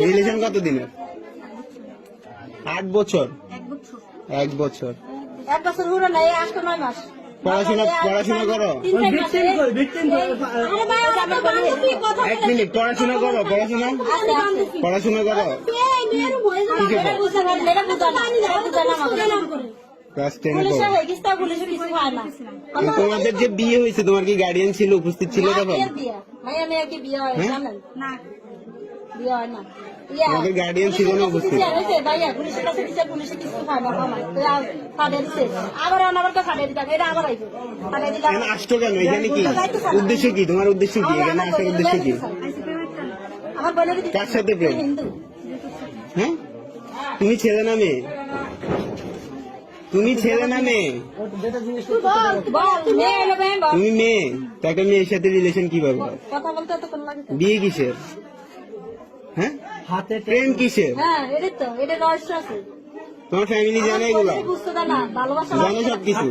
Relation কত দিনের আট বছর। এক বছর। এক বছর। হলো না এই আজকে নয় মাস। পড়াশোনা পড়াশোনা করো। এক মিনিট পড়াশোনা করো পড়াশোনা। পড়াশোনা করো। তোমাদের যে বিয়ে হয়েছে তোমার কি গার্ডিয়ান ছিল উপস্থিত ছিল তখন? বিয়ে। মায়ের মেয়ের কি বিয়ে হয়? জানেন? বিয়ে না। তোমাদের ছিল না ভাইয়া, পুলিশের কাছে পুলিশে কিছু দিছে। আবার দিতাম, এটা আবার আইবো। দিলাম। কেন এখানে কি উদ্দেশ্য কি তোমার উদ্দেশ্য কি এখানে আসার উদ্দেশ্য কি বিয়ে আমার বোনের কার সাথে প্রেম? হ্যাঁ তুমি ছেলে না মেয়ে তুমি ছেলে না মেয়ে। তুমি মেয়ে তো একটা মেয়ের সাথে রিলেশন কীভাবে বিয়ে কিসের হ্যাঁ? প্রেম কিসের? হ্যাঁ এটাই তো এটা রহস্য আছে। তোমার ফ্যামিলি জানে এগুলো? আমার বুঝতে দেয় না। ভালোবাসা জানে সব কিছু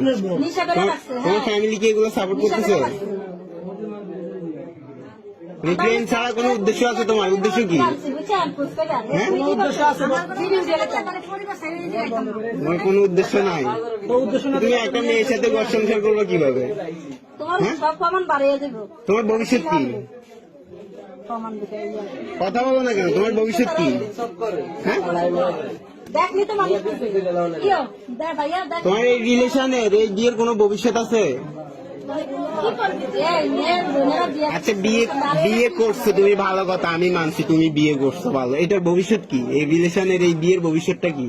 তোমার ফ্যামিলি কি এগুলো সাপোর্ট করতেছে? প্রেম ছাড়া কোনো উদ্দেশ্য আছে তোমার? উদ্দেশ্য কি? হ্যাঁ? কোনো উদ্দেশ্য আছে? ভিডিও দিয়ে রেখে। তোমার কোনো উদ্দেশ্য নাই তুমি একটা মেয়ের সাথে ঘর সংসার করবে কীভাবে? তোমার হ্যাঁ? সব প্রমাণ বাড়িয়ে দেবো। তোমার ভবিষ্যৎ কি? কথা বলো না কেন? তোমার ভবিষ্যৎ কি? হ্যাঁ। তোমার এই রিলেশনের এই বিয়ের কোনো ভবিষ্যৎ আছে? আচ্ছা বিয়ে বিয়ে করছ তুমি ভালো কথা আমি মানছি তুমি বিয়ে করছ ভালো। এটার ভবিষ্যৎ কি? এই রিলেশনের এই বিয়ের ভবিষ্যৎটা কি?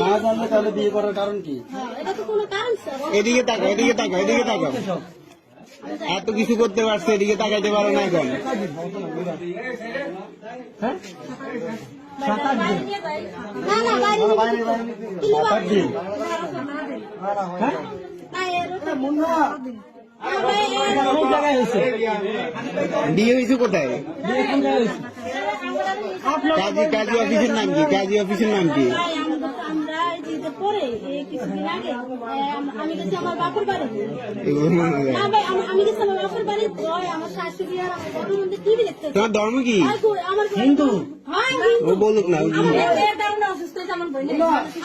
না জানলে তাহলে বিয়ে করার কারণ কি? এটা তো কোনো কারণ স্যার। এদিকে তাকাও এদিকে তাকাও। এদিকে তাকাও। এত কিছু করতে পারছে এদিকে তাকাইতে পারো না এখন। এই- অনেক জায়গায় হয়েছে বিয়ে হয়েছে কোথায়? বিয়ে কাজী কাজী অফিসের নাম কি? কাজী অফিসের নাম কি ভাই, আমরা আমরা এই যে ঈদের পরে কিছুদিন আগে আমি গেছি আমার বাপের বাড়ি। এগুলো। না ভাই আমি- আমি গেছি আমার বাপের বাড়ি। ওই আমার শাশুড়ি আর আমার বড় বোনদের টিভি দেখতে তোমার ধর্ম কি? আমার হিন্দু। হ্যাঁ ও বলুক না কি?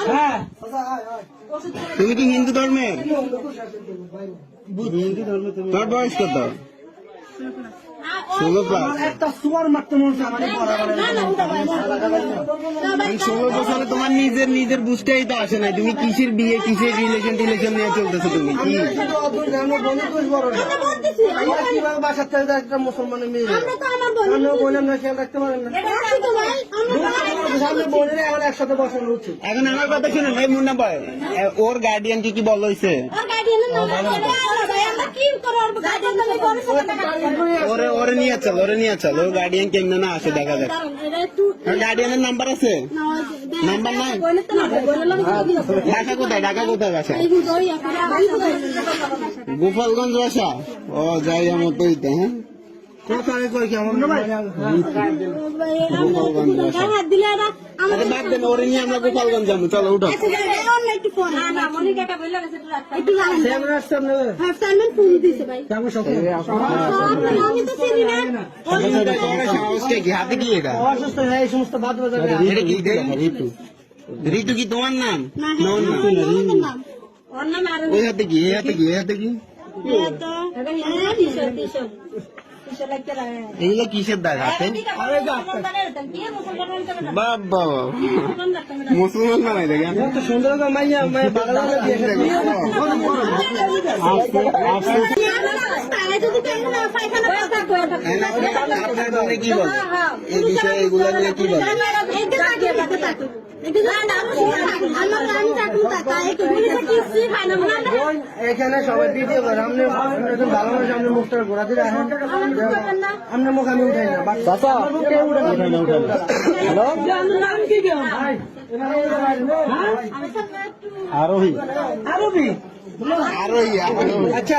হ্যাঁ। তুমি কি হিন্দু ধর্মের? হিন্দু ধর্মে তুমি। তোমার বয়স কত? ষোলো একটা সুয়ার মারতে মনে হচ্ছে ভাই ভাই ষোলো বছরে তোমার নিজের নিজের বুঝতেই তো আসে নাই তুমি কিসের বিয়ে কিসের রিলেশন টিলেশন নিয়ে চলতেছো তুমি কি আমরা বাসার থেকে একটা মুসলমানের মেয়ে খেয়াল রাখতে পারেন না ভাই একসাথে বসানো উচিত এখন আমার কথা শুনুন মুন্না বয় ওর গার্ডিয়ান কি কি বল হয়েছে নিয়ে চলো ওরে নিয়ে চলো গার্ডিয়ান কেমনে না আসে দেখা যাক। গার্ডিয়ানের নাম্বার আছে? নাম্বার নাই? ঢাকা কোথায়? ঢাকা কোথায় বাসা? গোপালগঞ্জ বাসা? ও যাই আমার তো হ্যাঁ। কোথায় কই কি আমার ভাই ভাই, এটা আমরা একটু বুঝো, গায়ে হাত দিলে এরা আমাদের আরে বাদ দেন ওরে নিয়ে আমরা গোপালগঞ্জ যাব চলো উঠো ঋতু কি? তোমার নাম ওই হাতে কি এই হাতে কি? এই হাতে কি এগুলো কিসের দাগ হাতে? বাবা মুসলমান না। দেখেন সুন্দর কি বল এই বিষয়ে এগুলো নিয়ে কি বল এখানে সবাই ভিডিও করে আপনি আপনি একজন ভালো মানুষ আপনি মুখটা ঘোরাতে রাখেন আপনার মুখ আমি উঠাই না বাট আমার মুখ কেউ উঠাই না উঠাই না। হ্যালো? আরোহী। আরোহী? আরও ইয়া আরও আচ্ছা